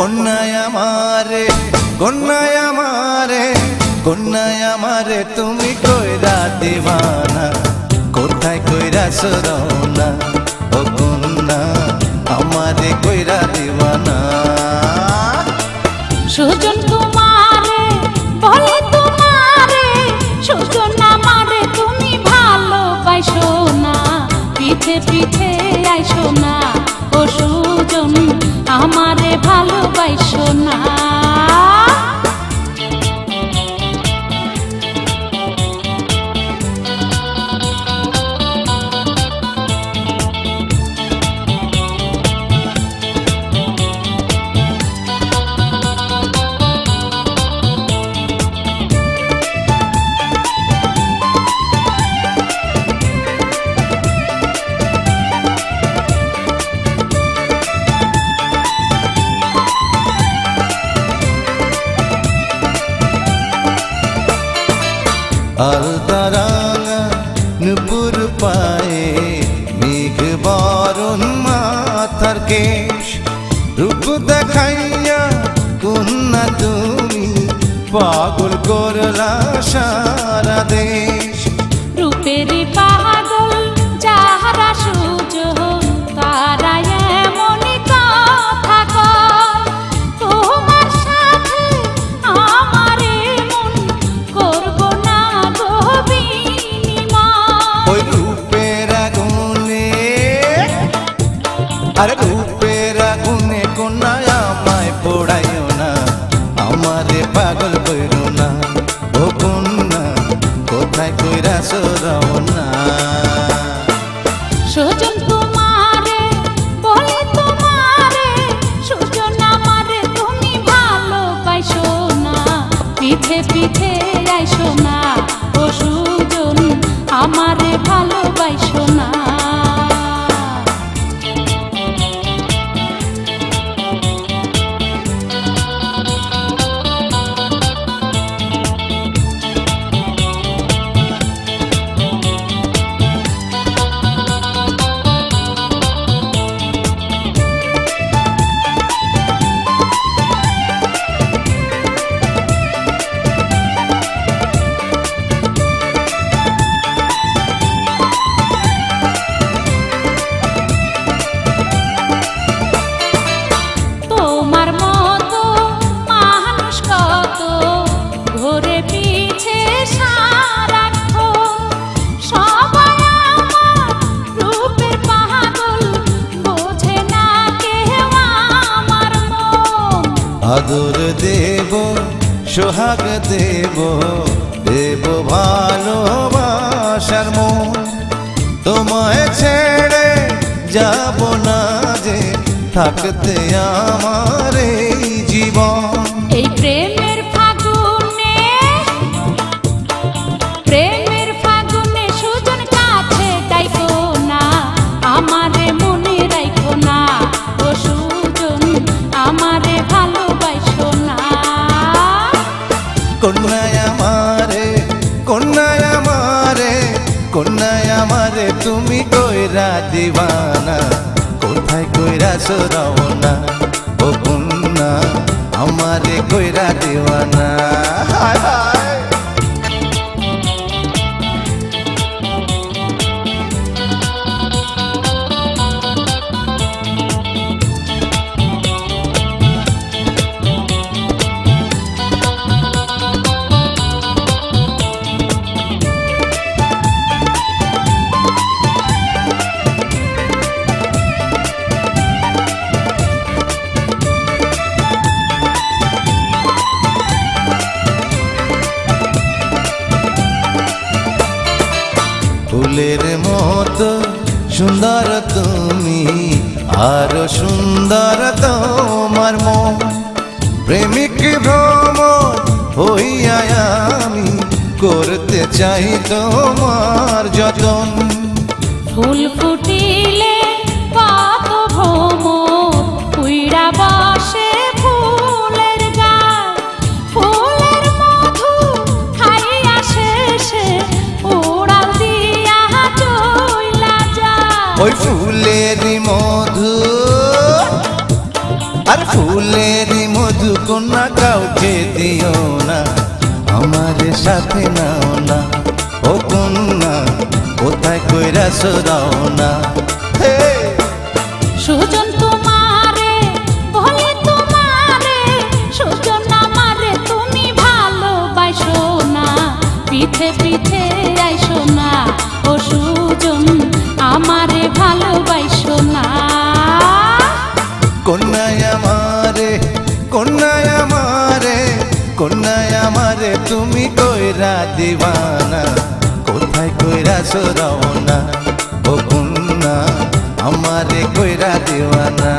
কন্যায় আমারে কন্যায় আমারে কন্যায় আমারে তুমি কইরা দিবানা। কোথায় কইরা সরনা ও কন্যা আমারে কইরা দিবানা। সুজন আলতারাঙা নুপুর পায়ে মেঘ বরণ মাথার কেশ। রূপ দেখাইয়া কন্যা তুমি পাগল করলা সারা দেশ। আরে রূপের আগুনে কন্যা আমায় পোড়াইও না, আমারে পাগল কইরো না, ও কন্যা, কোথায় কইরা সরাও না? সুজন তোমারে, বলে আমারে তুমি ভালোবাসো না পিছে পিছে আদর দেব সোহাগ দেব দেব ভালোবাসার মন। তোমায় ছেড়ে যাব না যে থাকতে আমার এই জীবন। এই প্রেমের কন্যায়ামারে কন্যায় আমারে তুমি কইরা দিবানা, কোথায় কইরা সরাও না? ও কন্যা, আমারে কইরা দিবানা। ফুলের মতো সুন্দর তুমি, আরও সুন্দর তোমার মন। প্রেমিক ভ্রম হইয়া আমি করতে চাই তোমার যতন। ফুল ফুলের আর ফুলেরই মধু কন্যা কাউকে দিও না, আমার সাথে নাও না। ও কন্যা, কোথায় কইরা সরাও না? কইরা দিবানা কোথায় কইরা সরাও না ও কন্যা আমারে কইরা দিবানা।